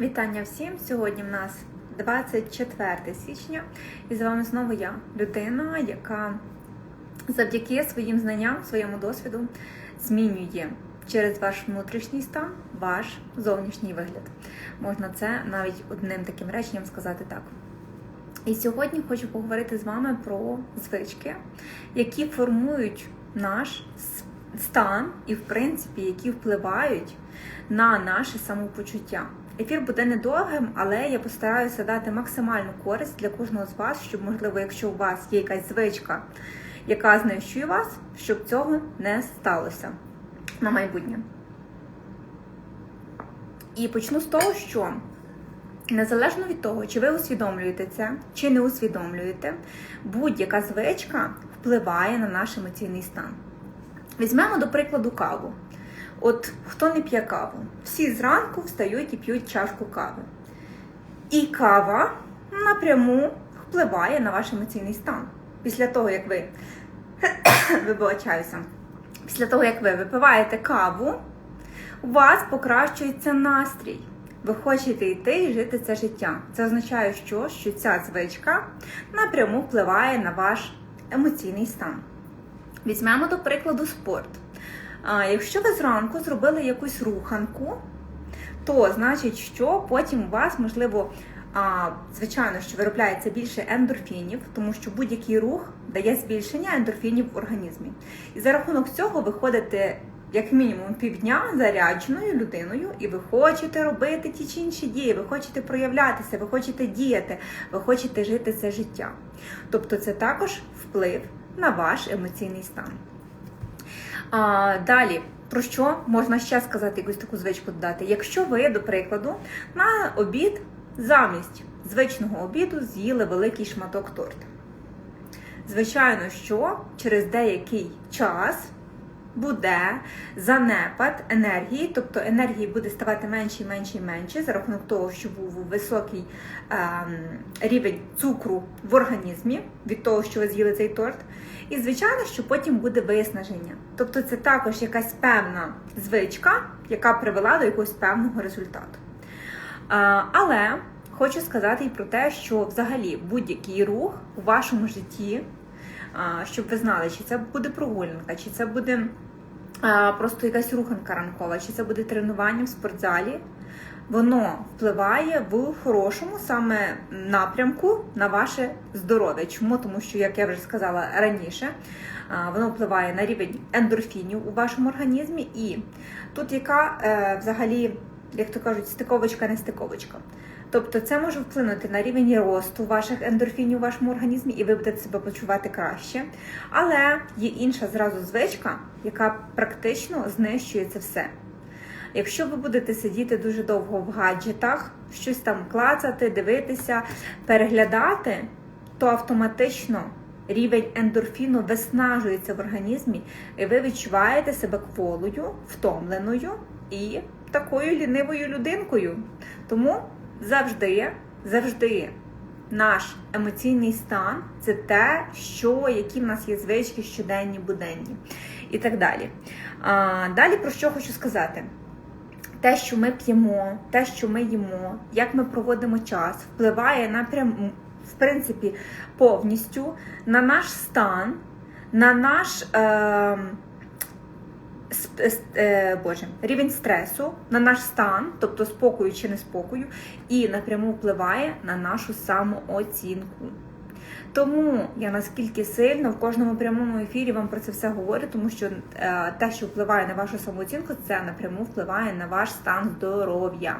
Вітання всім! Сьогодні в нас 24 січня, і з вами знову я, людина, яка завдяки своїм знанням, своєму досвіду змінює через ваш внутрішній стан ваш зовнішній вигляд. Можна це навіть одним таким реченням сказати так. І сьогодні хочу поговорити з вами про звички, які формують наш стан і, в принципі, які впливають на наше самопочуття. Ефір буде недовгим, але я постараюся дати максимальну користь для кожного з вас, щоб, можливо, якщо у вас є якась звичка, яка знищує вас, щоб цього не сталося на майбутнє. І почну з того, що Незалежно від того, чи ви усвідомлюєте це, чи не усвідомлюєте, будь-яка звичка впливає на наш емоційний стан. Візьмемо, до прикладу, каву. От хто не п'є каву, всі зранку встають і п'ють чашку кави. І кава напряму впливає на ваш емоційний стан. Після того, як ви вибачаюся, після того, як ви випиваєте каву, у вас покращується настрій. Ви хочете йти і жити це життя. Це означає, що, що ця звичка напряму впливає на ваш емоційний стан. Візьмемо до прикладу спорт. А, Якщо ви зранку зробили якусь руханку, то значить, що потім у вас, можливо, а, звичайно, що виробляється більше ендорфінів, тому що будь-який рух дає збільшення ендорфінів в організмі. І за рахунок цього ви ходите як мінімум півдня зарядженою людиною, і ви хочете робити ті чи інші дії, ви хочете проявлятися, ви хочете діяти, ви хочете жити це життя. Тобто це також вплив на ваш емоційний стан. А, далі, про що можна ще сказати, якусь таку звичку додати? Якщо ви, до прикладу, на обід замість звичного обіду з'їли великий шматок торта. Звичайно, що через деякий час буде занепад енергії, тобто енергії буде ставати менше і менше і менше за рахунок того, що був високий ем, рівень цукру в організмі від того, що ви з'їли цей торт. І звичайно, що потім буде виснаження. Тобто це також якась певна звичка, яка привела до якогось певного результату. А, але хочу сказати і про те, що взагалі будь-який рух у вашому житті, щоб ви знали, чи це буде прогулянка, чи це буде просто якась руханка ранкова, чи це буде тренування в спортзалі. Воно впливає в хорошому саме напрямку на ваше здоров'я. Чому? Тому що, як я вже сказала раніше, воно впливає на рівень ендорфінів у вашому організмі, і тут яка е, взагалі, як то кажуть, стиковочка, не стиковочка. Тобто це може вплинути на рівень росту ваших ендорфінів у вашому організмі, і ви будете себе почувати краще. Але є інша зразу звичка, яка практично знищує це все. Якщо ви будете сидіти дуже довго в гаджетах, щось там клацати, дивитися, переглядати, то автоматично рівень ендорфіну виснажується в організмі, і ви відчуваєте себе кволою, втомленою і такою лінивою людинкою. Тому завжди, завжди наш емоційний стан це те, що, які в нас є звички щоденні, буденні і так далі. А, далі про що хочу сказати? Те, що ми п'ємо, те, що ми їмо, як ми проводимо час, впливає напрям, в принципі, повністю на наш стан, на наш е, Боже, рівень стресу, на наш стан, тобто спокою чи неспокою, і напряму впливає на нашу самооцінку. Тому я наскільки сильно в кожному прямому ефірі вам про це все говорю, тому що е, те, що впливає на вашу самооцінку, це напряму впливає на ваш стан здоров'я.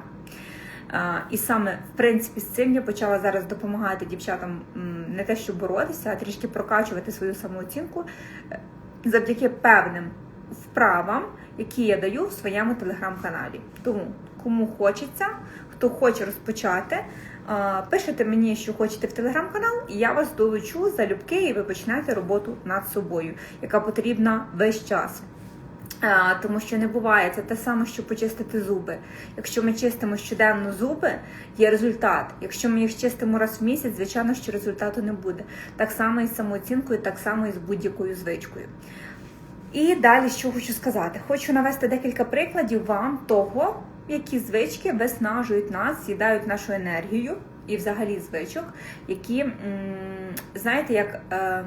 Е, і саме в принципі з цим я почала зараз допомагати дівчатам не те, щоб боротися, а трішки прокачувати свою самооцінку е, завдяки певним вправам, які я даю в своєму телеграм-каналі. Тому кому хочеться, хто хоче розпочати. Пишете мені, що хочете в телеграм-канал, і я вас долучу залюбки, і ви почнете роботу над собою, яка потрібна весь час. Тому що не буває це те саме, що почистити зуби. Якщо ми чистимо щоденно зуби, є результат. Якщо ми їх чистимо раз в місяць, звичайно, що результату не буде. Так само і з самооцінкою, так само і з будь-якою звичкою. І далі що хочу сказати? Хочу навести декілька прикладів вам того, які звички виснажують нас, з'їдають нашу енергію і взагалі звичок, які, знаєте, як е,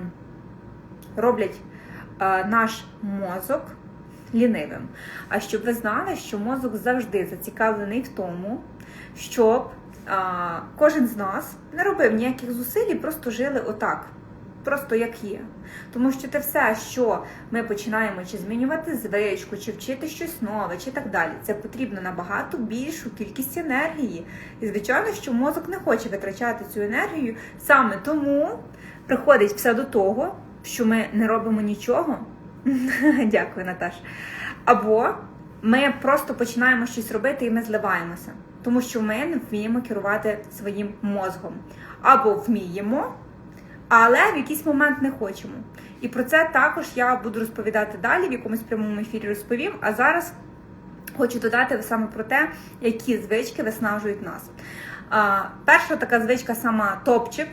роблять е, наш мозок лінивим. А щоб ви знали, що мозок завжди зацікавлений в тому, щоб кожен з нас не робив ніяких зусиль і просто жили отак, просто як є. Тому що те все, що ми починаємо чи змінювати звичку, чи вчити щось нове, чи так далі, це потрібно набагато більшу кількість енергії. І звичайно, що мозок не хоче витрачати цю енергію. Саме тому приходить все до того, що ми не робимо нічого. Дякую, Наташ. Або ми просто починаємо щось робити і ми зливаємося, тому що ми не вміємо керувати своїм мозгом. Або вміємо, але в якийсь момент не хочемо. І про це також я буду розповідати далі, в якомусь прямому ефірі розповім. А зараз хочу додати саме про те, які звички виснажують нас. А, перша така звичка, сама топчик,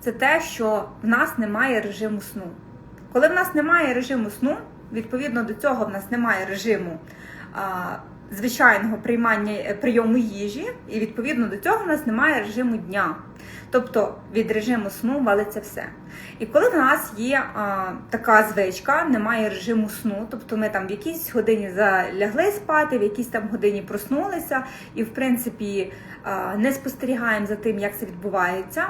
це те, що в нас немає режиму сну. Коли в нас немає режиму сну, відповідно до цього в нас немає режиму а, звичайного приймання е, прийому їжі, і відповідно до цього в нас немає режиму дня. Тобто від режиму сну валиться все. І коли в нас є а, така звичка, немає режиму сну, тобто ми там в якійсь годині залягли спати, в якійсь там годині проснулися, і в принципі а, не спостерігаємо за тим, як це відбувається.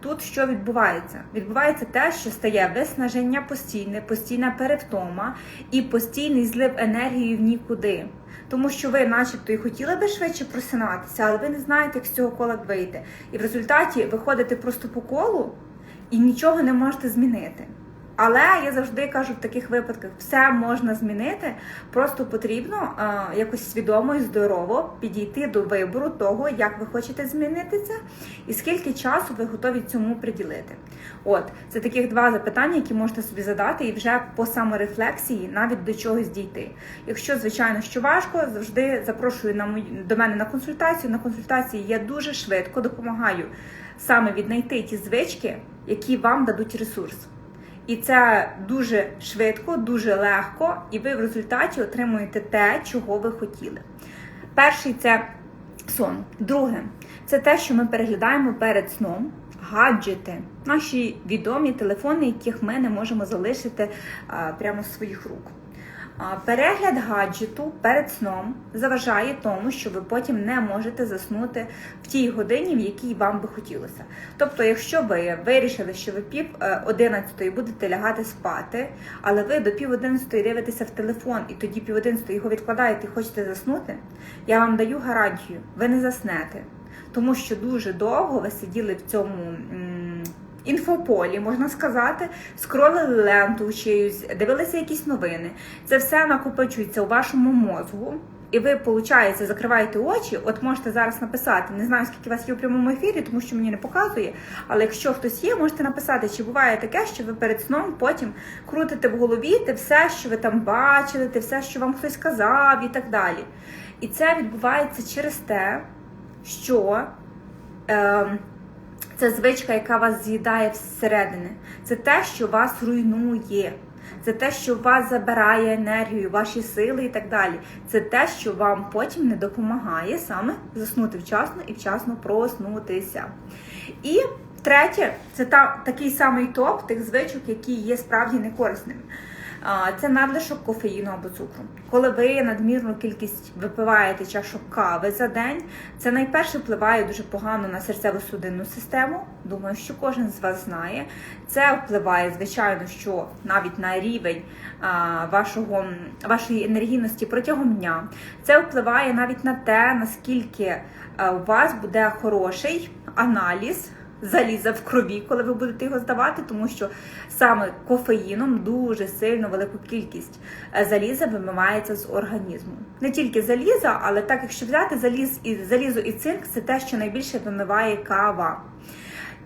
Тут що відбувається? Відбувається те, що стає виснаження постійне, постійна перевтома і постійний злив енергії в нікуди. Тому що ви, начебто, і хотіли би швидше просинатися, але ви не знаєте, як з цього кола вийти. І в результаті ви ходите просто по колу і нічого не можете змінити. Але я завжди кажу в таких випадках, все можна змінити, просто потрібно е, якось свідомо і здорово підійти до вибору того, як ви хочете змінити це, і скільки часу ви готові цьому приділити. От, це таких два запитання, які можете собі задати, і вже по саморефлексії навіть до чогось дійти. Якщо, звичайно, що важко, завжди запрошую на мої, до мене на консультацію. На консультації я дуже швидко допомагаю саме віднайти ті звички, які вам дадуть ресурс. І це дуже швидко, дуже легко, і ви в результаті отримуєте те, чого ви хотіли. Перший це сон. Друге, це те, що ми переглядаємо перед сном. Гаджети, наші відомі телефони, яких ми не можемо залишити а, прямо з своїх рук. Перегляд гаджету перед сном заважає тому, що ви потім не можете заснути в тій годині, в якій вам би хотілося. Тобто, якщо ви вирішили, що ви пів е, одинадцятої будете лягати спати, але ви до пів одинадцятої дивитеся в телефон і тоді пів одинадцятої його відкладаєте і хочете заснути, я вам даю гарантію, ви не заснете. Тому що дуже довго ви сиділи в цьому інфополі, можна сказати, скролили ленту чиюсь, дивилися якісь новини. Це все накопичується у вашому мозку. І ви, виходить, закриваєте очі, от можете зараз написати, не знаю, скільки вас є у прямому ефірі, тому що мені не показує. Але якщо хтось є, можете написати, чи буває таке, що ви перед сном потім крутите в голові те все, що ви там бачили, те все, що вам хтось сказав, і так далі. І це відбувається через те, що е, це звичка, яка вас з'їдає всередини. Це те, що вас руйнує. Це те, що вас забирає енергію, ваші сили і так далі. Це те, що вам потім не допомагає саме заснути вчасно і вчасно проснутися. І третє, це та, такий самий топ тих звичок, які є справді некорисними. Це надлишок кофеїну або цукру. Коли ви надмірну кількість випиваєте чашок кави за день, це найперше впливає дуже погано на серцево-судинну систему. Думаю, що кожен з вас знає. Це впливає, звичайно, що навіть на рівень вашого, вашої енергійності протягом дня. Це впливає навіть на те, наскільки а, у вас буде хороший аналіз заліза в крові, коли ви будете його здавати, тому що саме кофеїном дуже сильно велику кількість е, заліза вимивається з організму. Не тільки заліза, але так, якщо взяти заліз і залізо і цинк, це те, що найбільше вимиває кава.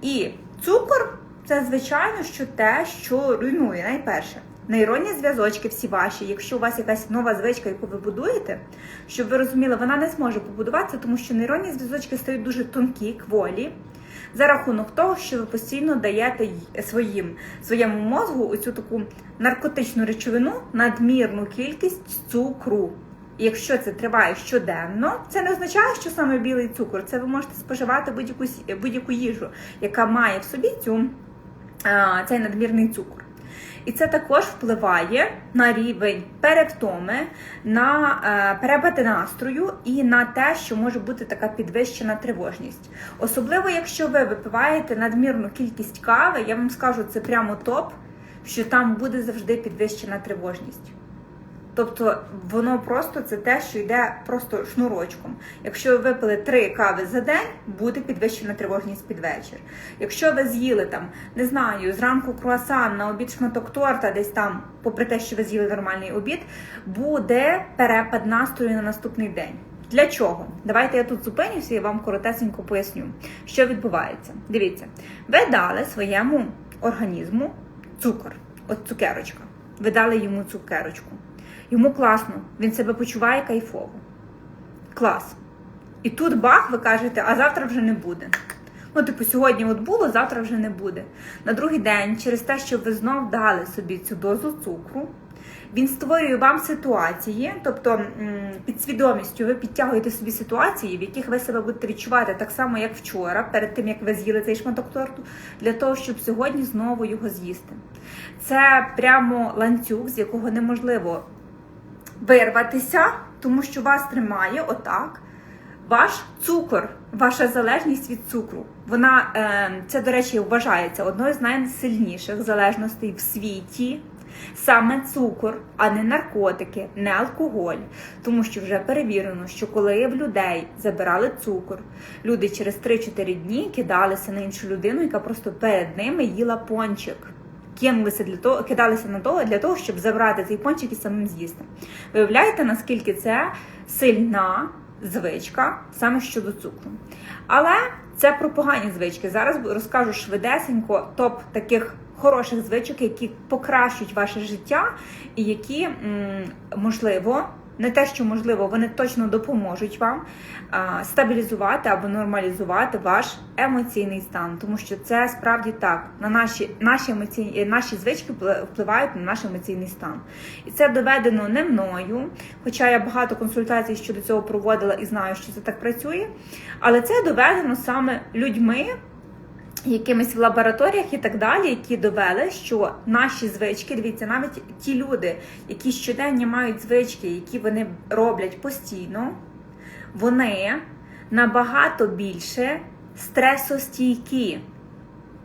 І цукор це, звичайно, що те, що руйнує найперше. Нейронні зв'язочки всі ваші, якщо у вас якась нова звичка, яку ви будуєте, щоб ви розуміли, вона не зможе побудуватися, тому що нейронні зв'язочки стають дуже тонкі, кволі за рахунок того, що ви постійно даєте своїм, своєму мозгу оцю таку наркотичну речовину, надмірну кількість цукру. І якщо це триває щоденно, це не означає, що саме білий цукор. Це ви можете споживати будь-яку будь-яку їжу, яка має в собі цю, цей надмірний цукор. І це також впливає на рівень перевтоми, на е, перепади настрою і на те, що може бути така підвищена тривожність. Особливо, якщо ви випиваєте надмірну кількість кави, я вам скажу, це прямо топ, що там буде завжди підвищена тривожність. Тобто воно просто це те, що йде просто шнурочком. Якщо ви випили три кави за день, буде підвищена тривожність під вечір. Якщо ви з'їли там, не знаю, зранку круасан, на обід шматок торта, десь там, попри те, що ви з'їли нормальний обід, буде перепад настрою на наступний день. Для чого? Давайте я тут зупинюся і вам коротесенько поясню, що відбувається. Дивіться, ви дали своєму організму цукор, от цукерочка. Ви дали йому цукерочку. Йому класно, він себе почуває кайфово. Клас. І тут бах, ви кажете, а завтра вже не буде. Ну, типу, сьогодні от було, завтра вже не буде. На другий день, через те, що ви знов дали собі цю дозу цукру, він створює вам ситуації, тобто під свідомістю ви підтягуєте собі ситуації, в яких ви себе будете відчувати так само, як вчора, перед тим як ви з'їли цей шматок торту, для того, щоб сьогодні знову його з'їсти. Це прямо ланцюг, з якого неможливо вирватися, тому що вас тримає отак. Ваш цукор, ваша залежність від цукру. Вона е, це, до речі, вважається одною з найсильніших залежностей в світі. Саме цукор, а не наркотики, не алкоголь. Тому що вже перевірено, що коли в людей забирали цукор, люди через 3-4 дні кидалися на іншу людину, яка просто перед ними їла пончик. Кинулися для того, кидалися на того для того, щоб забрати цей пончик і самим з'їсти. Виявляєте, наскільки це сильна звичка саме щодо цукру. Але це про погані звички. Зараз розкажу швидесенько топ таких хороших звичок, які покращують ваше життя, і які, можливо, не те, що можливо, вони точно допоможуть вам стабілізувати або нормалізувати ваш емоційний стан, тому що це справді так. На наші наші емоційні наші звички впли- впливають на наш емоційний стан, і це доведено не мною. Хоча я багато консультацій щодо цього проводила і знаю, що це так працює. Але це доведено саме людьми, якимись в лабораторіях і так далі, які довели, що наші звички, дивіться, навіть ті люди, які щоденно мають звички, які вони роблять постійно, вони набагато більше стресостійкі.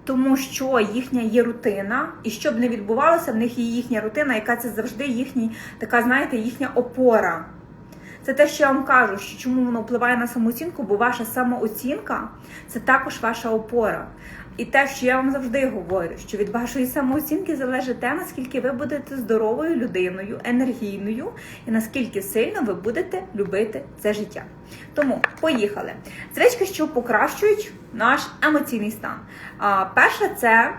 Тому що їхня є рутина, і що б не відбувалося, в них є їхня рутина, яка це завжди їхня, така, знаєте, їхня опора. Це те, що я вам кажу, що чому воно впливає на самооцінку, бо ваша самооцінка це також ваша опора. І те, що я вам завжди говорю, що від вашої самооцінки залежить те, наскільки ви будете здоровою людиною, енергійною, і наскільки сильно ви будете любити це життя. Тому поїхали. Звички, що покращують наш емоційний стан. А, перше, це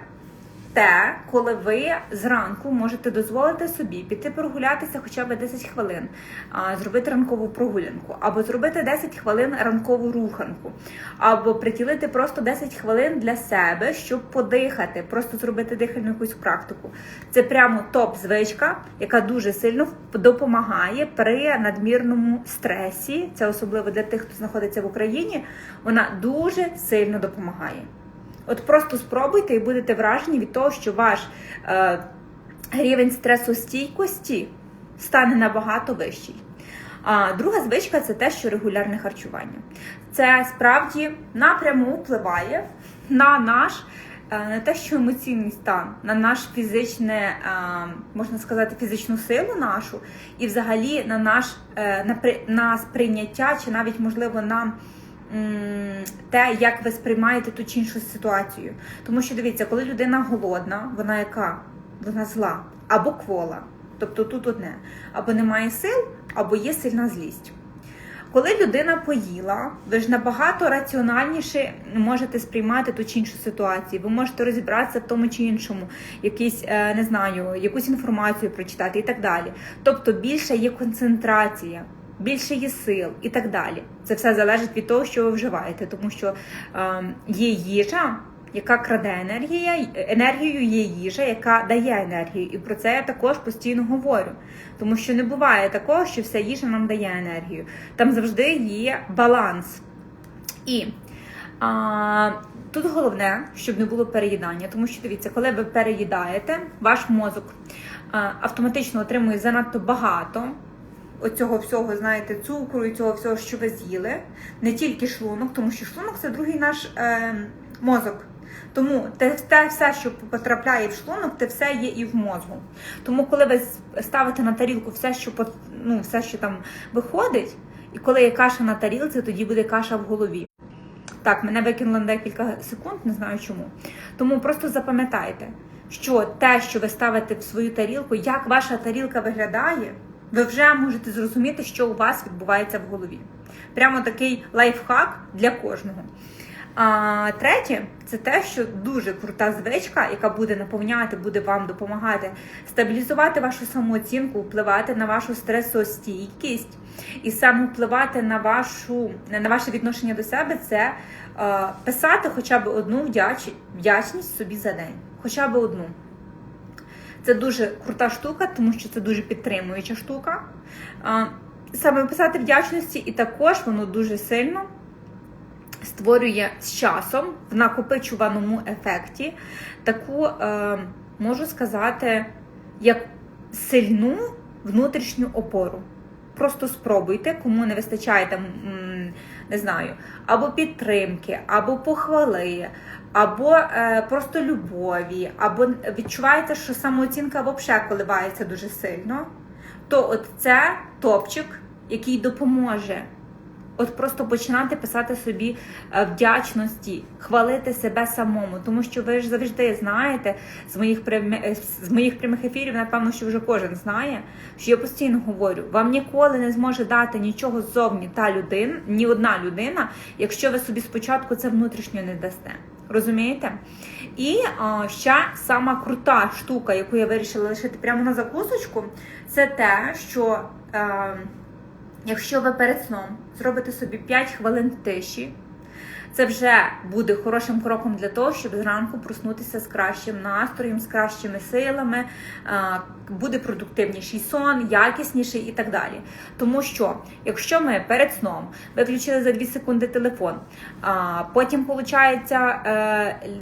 те, коли ви зранку можете дозволити собі піти прогулятися хоча б 10 хвилин, зробити ранкову прогулянку, або зробити 10 хвилин ранкову руханку, або приділити просто 10 хвилин для себе, щоб подихати, просто зробити дихальну якусь практику. Це прямо топ-звичка, яка дуже сильно допомагає при надмірному стресі. Це особливо для тих, хто знаходиться в Україні. Вона дуже сильно допомагає. От просто спробуйте і будете вражені від того, що ваш е, рівень стресостійкості стане набагато вищий. А друга звичка це те, що регулярне харчування. Це справді напряму впливає на наш е, не те, що емоційний стан, на наш фізичне, е, можна сказати, фізичну силу нашу, і взагалі на наш е, на, на сприйняття, чи навіть можливо на те, як ви сприймаєте ту чи іншу ситуацію. Тому що дивіться, коли людина голодна, вона яка? Вона зла або квола. Тобто тут одне, або немає сил, або є сильна злість. Коли людина поїла, ви ж набагато раціональніше можете сприймати ту чи іншу ситуацію. Ви можете розібратися в тому чи іншому, якийсь, е, не знаю, якусь інформацію прочитати і так далі. Тобто більше є концентрація, більше є сил і так далі. Це все залежить від того, що ви вживаєте, тому що е, є їжа, яка краде енергія, енергію є їжа, яка дає енергію. І про це я також постійно говорю. Тому що не буває такого, що вся їжа нам дає енергію. Там завжди є баланс. І а, тут головне, щоб не було переїдання, тому що дивіться, коли ви переїдаєте, ваш мозок автоматично отримує занадто багато оцього всього, знаєте, цукру і цього всього, що ви з'їли, не тільки шлунок, тому що шлунок це другий наш е, мозок. Тому те, те все, що потрапляє в шлунок, те все є і в мозку. Тому, коли ви ставите на тарілку все, що ну, все, що там виходить, і коли є каша на тарілці, тоді буде каша в голові. Так, мене викинуло на декілька секунд, не знаю чому. Тому просто запам'ятайте, що те, що ви ставите в свою тарілку, як ваша тарілка виглядає, ви вже можете зрозуміти, що у вас відбувається в голові. Прямо такий лайфхак для кожного. А третє, це те, що дуже крута звичка, яка буде наповняти, буде вам допомагати стабілізувати вашу самооцінку, впливати на вашу стресостійкість і саме впливати на вашу на ваше відношення до себе, це е, писати хоча б одну вдяч, вдячність собі за день. Хоча б одну. Це дуже крута штука, тому що це дуже підтримуюча штука. Саме писати вдячності, і також воно дуже сильно створює з часом в накопичуваному ефекті таку, е, можу сказати, як сильну внутрішню опору. Просто спробуйте, кому не вистачає там, не знаю, або підтримки, або похвали, або е, просто любові, або відчувається, що самооцінка взагалі коливається дуже сильно, то от це топчик, який допоможе. От просто починати писати собі е, вдячності, хвалити себе самому, тому що ви ж завжди знаєте з моїх прям- е, з моїх прямих ефірів, напевно, що вже кожен знає, що я постійно говорю: вам ніколи не зможе дати нічого ззовні та людина, ні одна людина, якщо ви собі спочатку це внутрішньо не дасте. Розумієте? І а, ще сама крута штука, яку я вирішила лишити прямо на закусочку, це те, що. Е, Якщо ви перед сном зробите собі 5 хвилин тиші, це вже буде хорошим кроком для того, щоб зранку проснутися з кращим настроєм, з кращими силами, буде продуктивніший сон, якісніший і так далі. Тому що, якщо ми перед сном виключили за 2 секунди телефон, потім, виходить,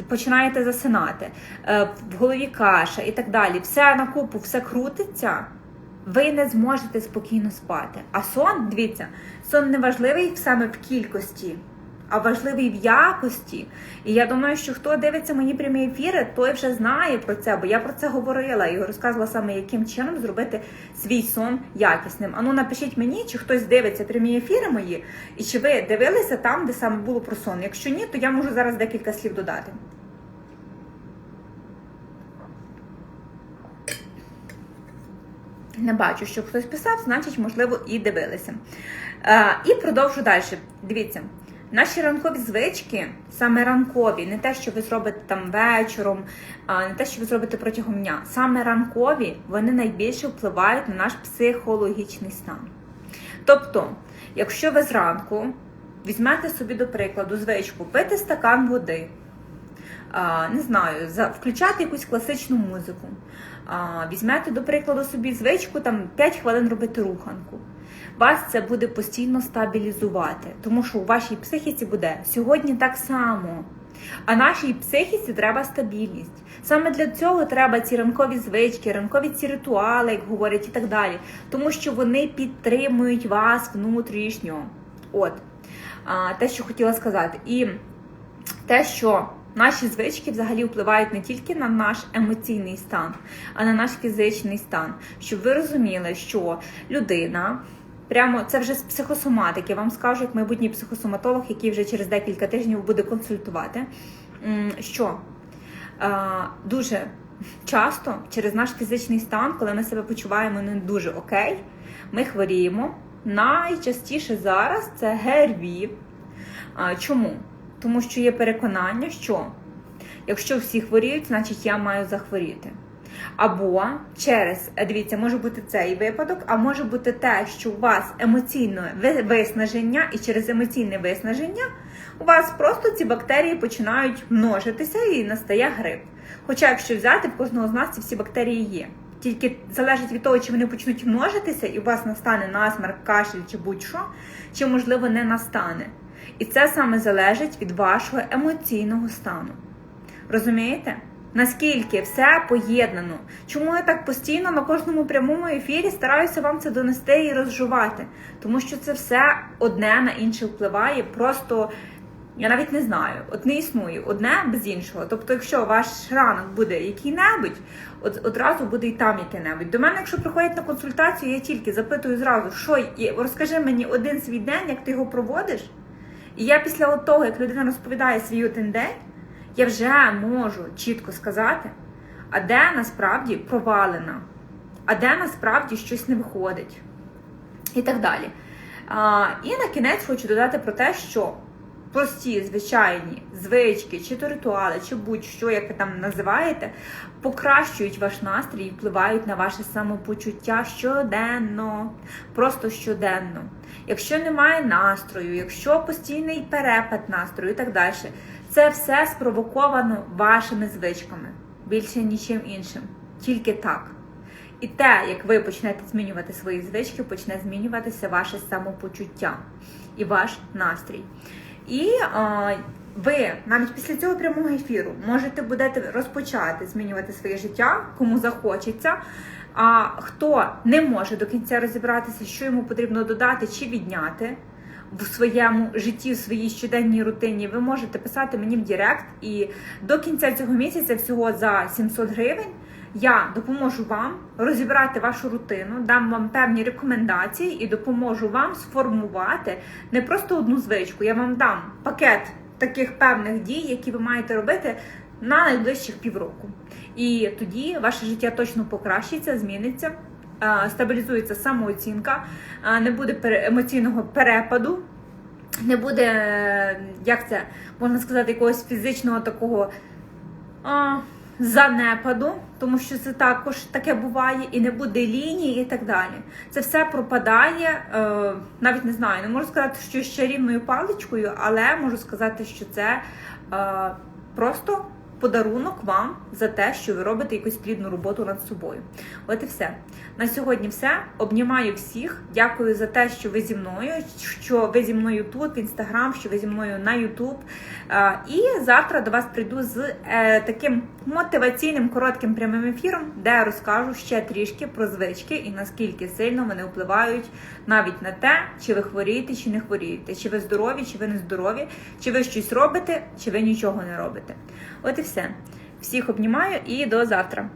починаєте засинати, е, в голові каша і так далі, все на купу, все крутиться ви не зможете спокійно спати. А сон, дивіться, сон не важливий саме в кількості, а важливий в якості. І я думаю, що хто дивиться мої прямі ефіри, той вже знає про це, бо я про це говорила і розказувала саме, яким чином зробити свій сон якісним. Ану, напишіть мені, чи хтось дивиться прямі ефіри мої, і чи ви дивилися там, де саме було про сон. Якщо ні, то я можу зараз декілька слів додати. Не бачу, щоб хтось писав, значить, можливо, і дивилися. Е, і продовжу далі. Дивіться, наші ранкові звички, саме ранкові, не те, що ви зробите там вечором, не те, що ви зробите протягом дня. Саме ранкові вони найбільше впливають на наш психологічний стан. Тобто, якщо ви зранку візьмете собі, до прикладу, звичку пити стакан води, не знаю, включати якусь класичну музику. Візьмете, до прикладу, собі звичку там 5 хвилин робити руханку. Вас це буде постійно стабілізувати, тому що у вашій психіці буде сьогодні так само. А нашій психіці треба стабільність. Саме для цього треба ці ранкові звички, ранкові ці ритуали, як говорять, і так далі. Тому що вони підтримують вас внутрішньо. От а, те, що хотіла сказати. І те, що наші звички взагалі впливають не тільки на наш емоційний стан, а на наш фізичний стан. Щоб ви розуміли, що людина. Прямо це вже з психосоматики. Вам скажу, як майбутній психосоматолог, який вже через декілька тижнів буде консультувати. Що дуже часто через наш фізичний стан, коли ми себе почуваємо не дуже окей, ми хворіємо. Найчастіше зараз це ГРВІ. Чому? Тому що є переконання, що якщо всі хворіють, значить я маю захворіти. Або через, дивіться, може бути цей випадок, а може бути те, що у вас емоційне виснаження, і через емоційне виснаження у вас просто ці бактерії починають множитися і настає грип. Хоча, якщо взяти, в кожного з нас ці всі бактерії є. Тільки залежить від того, чи вони почнуть множитися, і у вас настане насмерк, кашель чи будь-що, чи можливо не настане. І це саме залежить від вашого емоційного стану. Розумієте? Наскільки все поєднано? Чому я так постійно на кожному прямому ефірі стараюся вам це донести і розжувати? Тому що це все одне на інше впливає. Просто я навіть не знаю, от не існує одне без іншого. Тобто, якщо ваш ранок буде який-небудь, от одразу буде і там яке-небудь. До мене, якщо приходять на консультацію, я тільки запитую зразу, що. Розкажи мені один свій день, як ти його проводиш. І я після того, як людина розповідає свій один день, я вже можу чітко сказати, а де насправді провалена, а де насправді щось не виходить. І так далі. А, і на кінець хочу додати про те, що прості, звичайні звички, чи то ритуали, чи будь-що, як ви там називаєте, покращують ваш настрій і впливають на ваше самопочуття щоденно, просто щоденно. Якщо немає настрою, якщо постійний перепад настрою і так далі, це все спровоковано вашими звичками, більше нічим іншим. Тільки так. І те, як ви почнете змінювати свої звички, почне змінюватися ваше самопочуття і ваш настрій. І а, ви навіть після цього прямого ефіру можете будете розпочати змінювати своє життя, кому захочеться. А хто не може до кінця розібратися, що йому потрібно додати чи відняти в своєму житті, в своїй щоденній рутині, ви можете писати мені в Директ. І до кінця цього місяця, всього за 700 гривень, я допоможу вам розібрати вашу рутину, дам вам певні рекомендації і допоможу вам сформувати не просто одну звичку. Я вам дам пакет таких певних дій, які ви маєте робити на найближчих півроку. І тоді ваше життя точно покращиться, зміниться, е, стабілізується самооцінка, е, не буде емоційного перепаду, не буде, е, як це можна сказати, якогось фізичного такого. Занепаду, тому що це також таке буває, і не буде лінії, і так далі. Це все пропадає. Е, навіть не знаю, не можу сказати, що з чарівною паличкою, але можу сказати, що це е, просто подарунок вам за те, що ви робите якусь плідну роботу над собою. От і все. На сьогодні все. Обнімаю всіх. Дякую за те, що ви зі мною, що ви зі мною тут, в інстаграм, що ви зі мною на Ютуб. І завтра до вас прийду з е, таким мотиваційним коротким прямим ефіром, де я розкажу ще трішки про звички і наскільки сильно вони впливають навіть на те, чи ви хворієте, чи не хворієте, чи ви здорові, чи ви не здорові, чи ви щось робите, чи ви нічого не робите. От і все. Всіх обнімаю і до завтра.